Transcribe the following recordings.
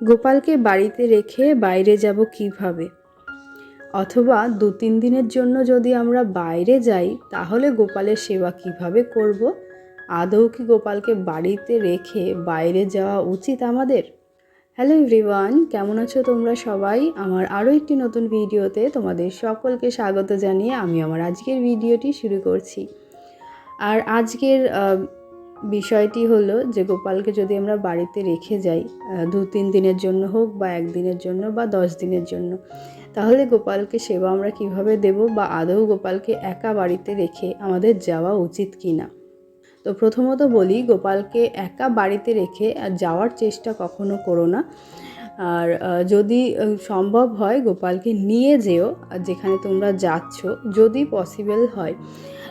গোপালকে বাড়িতে রেখে বাইরে যাব কীভাবে? অথবা দু তিন দিনের জন্য যদি আমরা বাইরে যাই, তাহলে গোপালের সেবা কীভাবে করব? আদৌ কি গোপালকে বাড়িতে রেখে বাইরে যাওয়া উচিত আমাদের? হ্যালো এভরিওয়ান কেমন আছো তোমরা সবাই? আমার আরও একটি নতুন ভিডিওতে তোমাদের সকলকে স্বাগত জানিয়ে আমি আমার আজকের ভিডিওটি শুরু করছি। আর আজকের বিষয়টি হলো যে গোপালকে যদি আমরা বাড়িতে রেখে যাই দু তিন দিনের জন্য হোক বা একদিনের জন্য বা দশ দিনের জন্য, তাহলে গোপালকে সেবা আমরা কীভাবে দেব বা আদৌ গোপালকে একা বাড়িতে রেখে আমাদের যাওয়া উচিত কি না? তো প্রথমত বলি, গোপালকে একা বাড়িতে রেখে যাওয়ার চেষ্টা কখনো করো না। আর যদি সম্ভব হয় গোপালকে নিয়ে যেও, যেখানে তোমরা যাচ্ছ, যদি পসিবল হয়।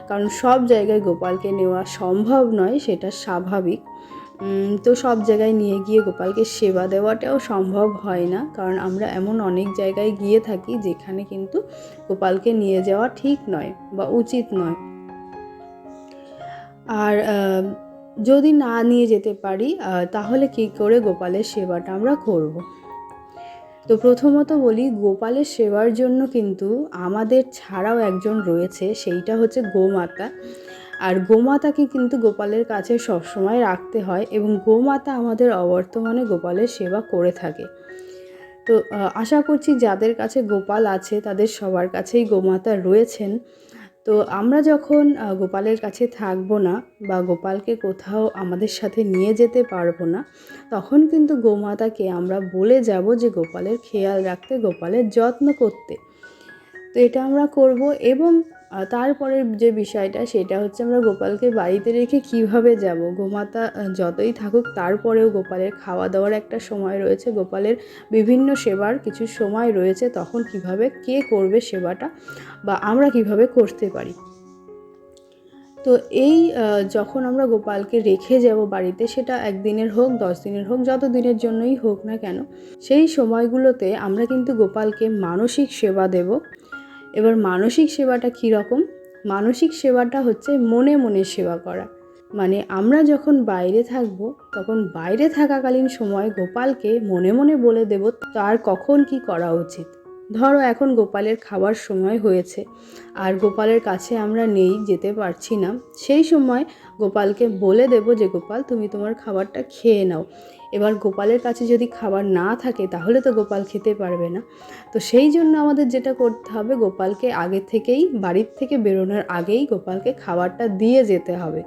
কারণ সব জায়গায় গোপালকে নেওয়া সম্ভব নয়, সেটা স্বাভাবিক তো সব জায়গায় নিয়ে গিয়ে গোপালকে সেবা দেওয়াটাও সম্ভব হয় না, কারণ আমরা এমন অনেক জায়গায় গিয়ে থাকি যেখানে কিন্তু গোপালকে নিয়ে যাওয়া ঠিক নয় বা উচিত নয় আর যদি না নিয়ে যেতে পারি তাহলে কী করে গোপালের সেবাটা আমরা করব। তো প্রথমত বলি, গোপালের সেবার জন্য কিন্তু আমাদের ছাড়াও একজন রয়েছে, সেইটা হচ্ছে গোমাতা। আর গোমাতাকে কিন্তু গোপালের কাছে সবসময় রাখতে হয় এবং গোমাতা আমাদের অবর্তমানে গোপালের সেবা করে থাকে। তো আশা করছি যাদের কাছে গোপাল আছে, তাদের সবার কাছেই গোমাতা রয়েছেন। তো আমরা যখন গোপালের কাছে থাকব না বা গোপালকে কোথাও আমাদের সাথে নিয়ে যেতে পারব না, তখন কিন্তু গোমাতাকে আমরা বলে যাব যে গোপালের খেয়াল রাখতে, গোপালের যত্ন করতে। তো এটা আমরা করব এবং তারপরের যে বিষয়টা, সেটা হচ্ছে আমরা গোপালকে বাড়িতে রেখে কীভাবে যাব? গোমাতা যতই থাকুক, তারপরেও গোপালের খাওয়া দাওয়ার একটা সময় রয়েছে। গোপালের বিভিন্ন সেবার কিছু সময় রয়েছে, তখন কীভাবে কে করবে সেবাটা বা আমরা কীভাবে করতে পারি। তো এই যখন আমরা গোপালকে রেখে যাব বাড়িতে, সেটা একদিনের হোক, দশ দিনের হোক, যত দিনের জন্যই হোক না কেন, সেই সময়গুলোতে আমরা কিন্তু গোপালকে মানসিক সেবা দেব। এবার মানসিক সেবাটা কী রকম? মানসিক সেবাটা হচ্ছে মনে মনে সেবা করা। মানে আমরা যখন বাইরে থাকব, তখন বাইরে থাকাকালীন সময় গোপালকে মনে মনে বলে দেব, তার কখন কি করা উচিত? ধরো এখন গোপালের খাবার সময় হয়েছে, আর গোপালের কাছে আমরা নেই, যেতে পারছি না। সেই সময় গোপালকে বলে দেব যে, গোপাল, তুমি তোমার খাবারটা খেয়ে নাও। এবার গোপালের কাছে যদি খাবার না থাকে, তাহলে তো গোপাল খেতে পারবে না। তো সেই জন্য আমাদের যেটা করতে হবে, গোপালকে আগে থেকেই, বাড়ির থেকে বেরোনোর আগেই গোপালকে খাবারটা দিয়ে যেতে হবে।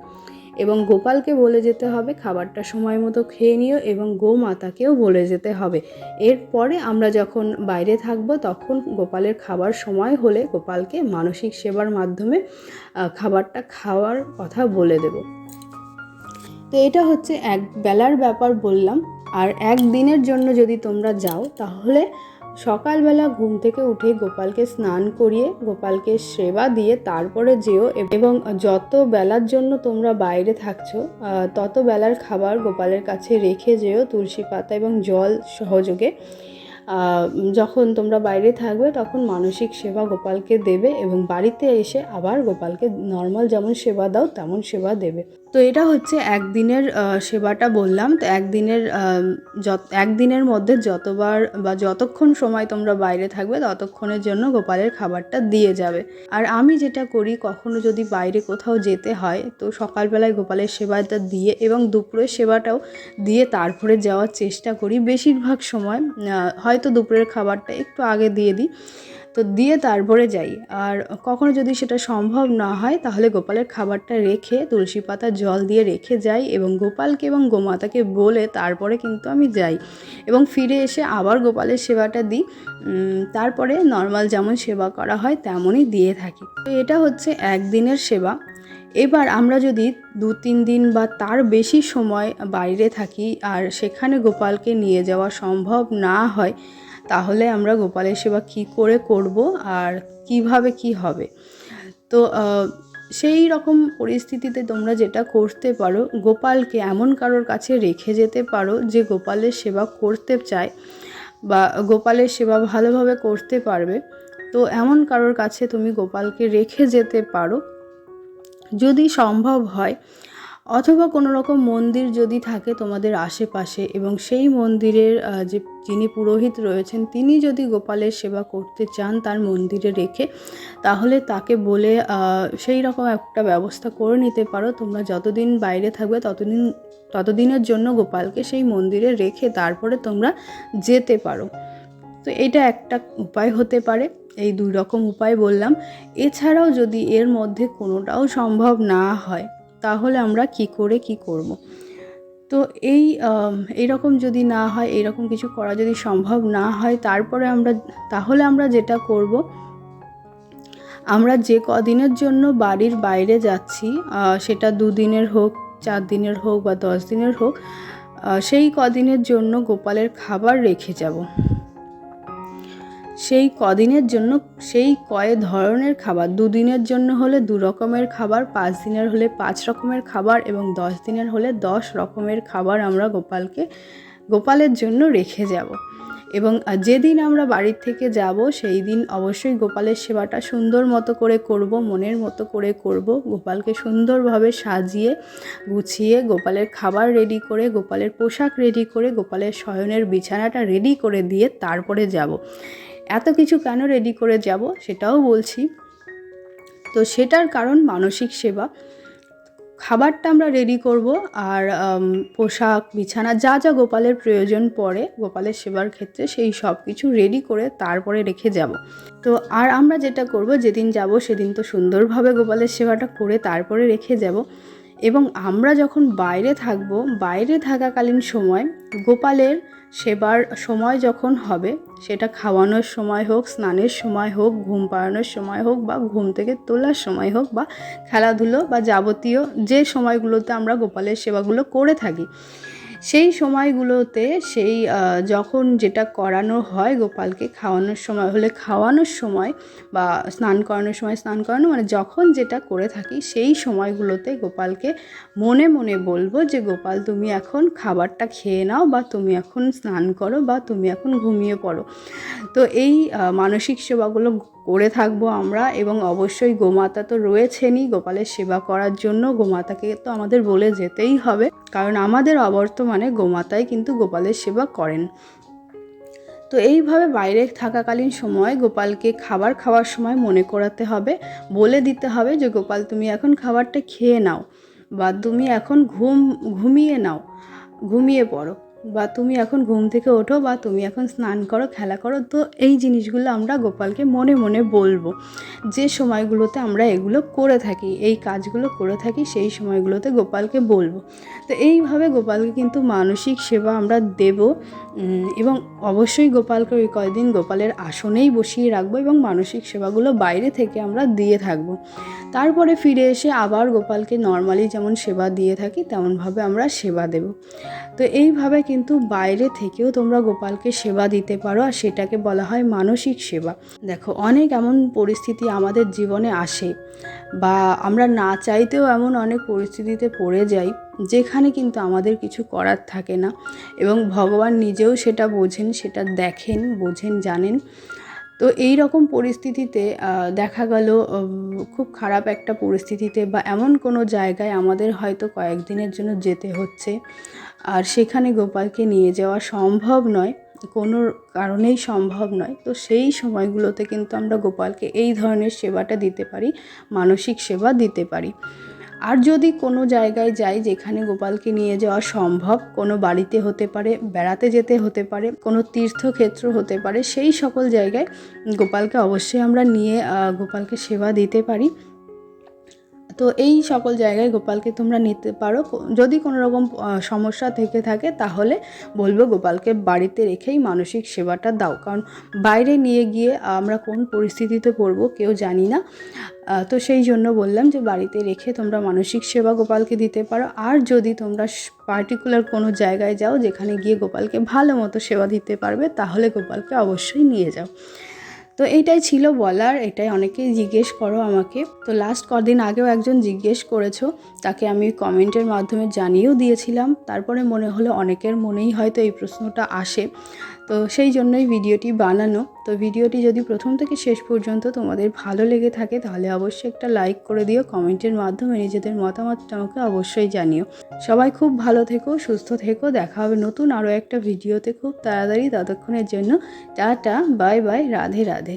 এবং গোপালকে বলে যেতে হবে, খাবারটা সময় মতো খেয়ে নিও এবং গোমাতাকেও বলে যেতে হবে। এরপরে আমরা যখন বাইরে থাকব, তখন গোপালের খাবার সময় হলে গোপালকে মানসিক সেবার মাধ্যমে খাবারটা খাওয়ার কথা বলে দেব। তো এটা হচ্ছে এক বেলার ব্যাপার বললাম। আর একদিনের জন্য যদি তোমরা যাও, তাহলে সকালবেলা ঘুম থেকে উঠে গোপালকে স্নান করিয়ে, গোপালকে সেবা দিয়ে তারপরে যেও এবং যত বেলার জন্য তোমরা বাইরে থাকছো তত বেলার খাবার গোপালের কাছে রেখে যেও তুলসী পাতা এবং জল সহযোগে। যখন তোমরা বাইরে থাকবে, তখন মানসিক সেবা গোপালকে দেবে এবং বাড়িতে এসে আবার গোপালকে নর্মাল যেমন সেবা দাও, তেমন সেবা দেবে। তো এটা হচ্ছে একদিনের সেবাটা বললাম। তো একদিনের যত, একদিনের মধ্যে যতবার বা যতক্ষণ সময় তোমরা বাইরে থাকবে, ততক্ষণের জন্য গোপালের খাবারটা দিয়ে যাবে। আর আমি যেটা করি, কখনো যদি বাইরে কোথাও যেতে হয়, তো সকালবেলায় গোপালের সেবাটা দিয়ে এবং দুপুরের সেবাটাও দিয়ে তারপরে যাওয়ার চেষ্টা করি। বেশিরভাগ সময় হয়তো দুপুরের খাবারটা একটু আগে দিয়ে দিই। তো দিয়ে তারপরে যাই। আর কখনো যদি সেটা সম্ভব না হয়, তাহলে গোপালের খাবারটা রেখে, তুলসী পাতা জল দিয়ে রেখে যাই এবং গোপালকে এবং গোমাতাকে বলে তারপরে কিন্তু আমি যাই। এবং ফিরে এসে আবার গোপালের সেবাটা দিই। তারপরে নর্মাল যেমন সেবা করা হয়, তেমনই দিয়ে থাকি। তো এটা হচ্ছে একদিনের সেবা। এবার আমরা যদি দু, তিন দিন বা তার বেশি সময় বাইরে থাকি আর সেখানে গোপালকে নিয়ে যাওয়া সম্ভব না হয় তাহলে আমরা গোপালের সেবা কি করে করব আর কীভাবে কি হবে? তো সেই রকম পরিস্থিতিতে তোমরা যেটা করতে পারো, গোপালকে এমন কারোর কাছে রেখে যেতে পারো যে গোপালের সেবা করতে চায় বা গোপালের সেবা ভালোভাবে করতে পারবে। তো এমন কারোর কাছে তুমি গোপালকে রেখে যেতে পারো। যদি সম্ভব হয় অথবা কোনো রকম মন্দির যদি থাকে তোমাদের আশেপাশে এবং সেই মন্দিরের যে যিনি পুরোহিত রয়েছেন, তিনি যদি গোপালের সেবা করতে চান তার মন্দিরে রেখে, তাহলে তাকে বলে সেই রকম একটা ব্যবস্থা করে নিতে পারো। তোমরা যতদিন বাইরে থাকবে ততদিন, ততদিনের জন্য গোপালকে সেই মন্দিরে রেখে তারপরে তোমরা যেতে পারো। তো এটা একটা উপায় হতে পারে, এই দুই রকম উপায় বললাম। এছাড়াও যদি এর মধ্যে কোনোটাও সম্ভব না হয় তাহলে আমরা কি করে কি করব। তো এই আম, এইরকম যদি না হয় এইরকম কিছু করা যদি সম্ভব না হয় তারপরে আমরা তাহলে আমরা যেটা করব আমরা যে কদিনের জন্য বাড়ির বাইরে যাচ্ছি সেটা দুদিনের হোক চার দিনের হোক বা দশ দিনের হোক সেই কদিনের জন্য গোপালের খাবার রেখে যাব সেই কদিনের জন্য, সেই কয় ধরনের খাবার। দুদিনের জন্য হলে দু রকমের খাবার, পাঁচ দিনের হলে পাঁচ রকমের খাবার এবং দশ দিনের হলে দশ রকমের খাবার আমরা গোপালকে, গোপালের জন্য রেখে যাব। এবং যেদিন আমরা বাড়ির থেকে যাব, সেই দিন অবশ্যই গোপালের সেবাটা সুন্দর মতো করে করব, মনের মতো করে করব, গোপালকে সুন্দরভাবে সাজিয়ে, গুছিয়ে, গোপালের খাবার রেডি করে, গোপালের পোশাক রেডি করে, গোপালের শয়নের বিছানাটা রেডি করে দিয়ে তারপরে যাব। এত কিছু কেন রেডি করে যাব সেটাও বলছি। তো সেটার কারণ মানসিক সেবা। খাবারটা আমরা রেডি করব আর পোশাক, বিছানা, যা যা গোপালের প্রয়োজন পড়ে গোপালের সেবার ক্ষেত্রে সেই সব কিছু রেডি করে তারপরে রেখে যাব। তো আর আমরা যেটা করব, যেদিন যাব সেদিন তো সুন্দরভাবে গোপালের সেবাটা করে তারপরে রেখে যাব। এবং আমরা যখন বাইরে থাকব, বাইরে থাকাকালীন সময় গোপালের সেবার সময় যখন হবে, সেটা খাওয়ানোর সময় হোক, স্নানের সময় হোক, ঘুম পাড়ানোর সময় হোক বা ঘুম থেকে তোলার সময় হোক বা খেলাধুলো বা যাবতীয় যে সময়গুলোতে আমরা গোপালের সেবাগুলো করে থাকি। সেই সময়গুলোতে সেই যখন যেটা করানো হয় গোপালকে খাওয়ানোর সময়, হলে খাওয়ানোর সময় বা স্নান করানোর সময়, স্নান করানো মানে যখন যেটা করে থাকি সেই সময়গুলোতে গোপালকে মনে মনে বলব যে, গোপাল, তুমি এখন খাবারটা খেয়ে নাও বা তুমি এখন স্নান করো বা তুমি এখন ঘুমিয়ে পড়ো। তো এই মানসিক সেবাগুলো করে থাকব আমরা এবং অবশ্যই গোমাতা তো রয়েছেনই, গোপালের সেবা করার জন্য। গোমাতাকে তো আমাদের বলে যেতেই হবে, কারণ আমাদের অবর্তমানে গোমাতাই কিন্তু গোপালের সেবা করেন। তো এইভাবে বাইরে থাকাকালীন সময় গোপালকে খাবার খাওয়ার সময় মনে করাতে হবে, বলে দিতে হবে যে, গোপাল, তুমি এখন খাবারটা খেয়ে নাও বা তুমি এখন ঘুম, ঘুমিয়ে নাও, ঘুমিয়ে পড়ো। বা তুমি এখন ঘুম থেকে ওঠো বা তুমি এখন স্নান করো, খেলা করো, তো এই জিনিসগুলো আমরা গোপালকে মনে মনে বলব। যে সময়গুলোতে আমরা এগুলো করে থাকি, এই কাজগুলো করে থাকি, সেই সময়গুলোতে গোপালকে বলব। তো এইভাবে গোপালকে কিন্তু মানসিক সেবা আমরা দেব এবং অবশ্যই গোপালকে ওই কয়দিন গোপালের আসনেই বসিয়ে রাখব এবং মানসিক সেবাগুলো বাইরে থেকে আমরা দিয়ে থাকব। তারপরে ফিরে এসে আবার গোপালকে নর্মালি যেমন সেবা দিয়ে থাকি, তেমনভাবে আমরা সেবা দেব। তো এইভাবে কিন্তু বাইরে থেকেও তোমরা গোপালকে সেবা দিতে পারো আর সেটাকে বলা হয় মানসিক সেবা। দেখো, অনেক এমন পরিস্থিতি আমাদের জীবনে আসে বা আমরা না চাইতেও এমন অনেক পরিস্থিতিতে পড়ে যাই যেখানে কিন্তু আমাদের কিছু করার থাকে না এবং ভগবান নিজেও সেটা বোঝেন, সেটা দেখেন, বোঝেন, জানেন। তো এই রকম পরিস্থিতিতে দেখা গেল খুব খারাপ একটা পরিস্থিতিতে বা এমন কোনো জায়গায় আমাদের হয়তো কয়েকদিনের জন্য যেতে হচ্ছে। আর সেখানে গোপালকে নিয়ে যাওয়া সম্ভব নয়, কোনো কারণেই সম্ভব নয়। তো সেই সময়গুলোতে কিন্তু আমরা গোপালকে এই ধরনের সেবাটা দিতে পারি, মানসিক সেবা দিতে পারি। আর যদি কোনো জায়গায় যাই যেখানে গোপালকে নিয়ে যাওয়া সম্ভব, কোনো বাড়িতে হতে পারে, বেড়াতে যেতে হতে পারে, কোনো তীর্থক্ষেত্র হতে পারে, সেই সকল জায়গায় গোপালকে অবশ্যই আমরা নিয়ে গোপালকে সেবা দিতে পারি। তো এই সকল জায়গায় গোপালকে তোমরা নিতে পারো। যদি কোনো রকম সমস্যা থেকে থাকে, তাহলে বলব গোপালকে বাড়িতে রেখেই মানসিক সেবাটা দাও। কারণ বাইরে নিয়ে গিয়ে আমরা কোন পরিস্থিতিতে পড়ব কেউ জানি না। তো সেই জন্য বললাম যে বাড়িতে রেখে তোমরা মানসিক সেবা গোপালকে দিতে পারো। আর যদি তোমরা পার্টিকুলার কোনো জায়গায় যাও যেখানে গিয়ে গোপালকে ভালো মতো সেবা দিতে পারবে, তাহলে গোপালকে অবশ্যই নিয়ে যাও। তো এইটাই ছিল বলার, এটাই অনেকেই জিজ্ঞেস করো আমাকে। তো লাস্ট কদিন আগেও একজন জিজ্ঞেস করেছ, তাকে আমি কমেন্টের মাধ্যমে জানিয়েও দিয়েছিলাম। তারপরে মনে হলো অনেকের মনেই হয়তো এই প্রশ্নটা আসে। তো সেই জন্যই ভিডিওটি বানানো। তো ভিডিওটি যদি প্রথম থেকে শেষ পর্যন্ত তোমাদের ভালো লেগে থাকে, তাহলে অবশ্যই একটা লাইক করে দিও, কমেন্টের মাধ্যমে নিজেদের মতামতটা আমাকে অবশ্যই জানিও। সবাই খুব ভালো থেকো, সুস্থ থেকো, দেখা হবে নতুন আরও একটা ভিডিওতে খুব তাড়াতাড়ি ততক্ষণের জন্য। Tata, bye bye, Radhe Radhe.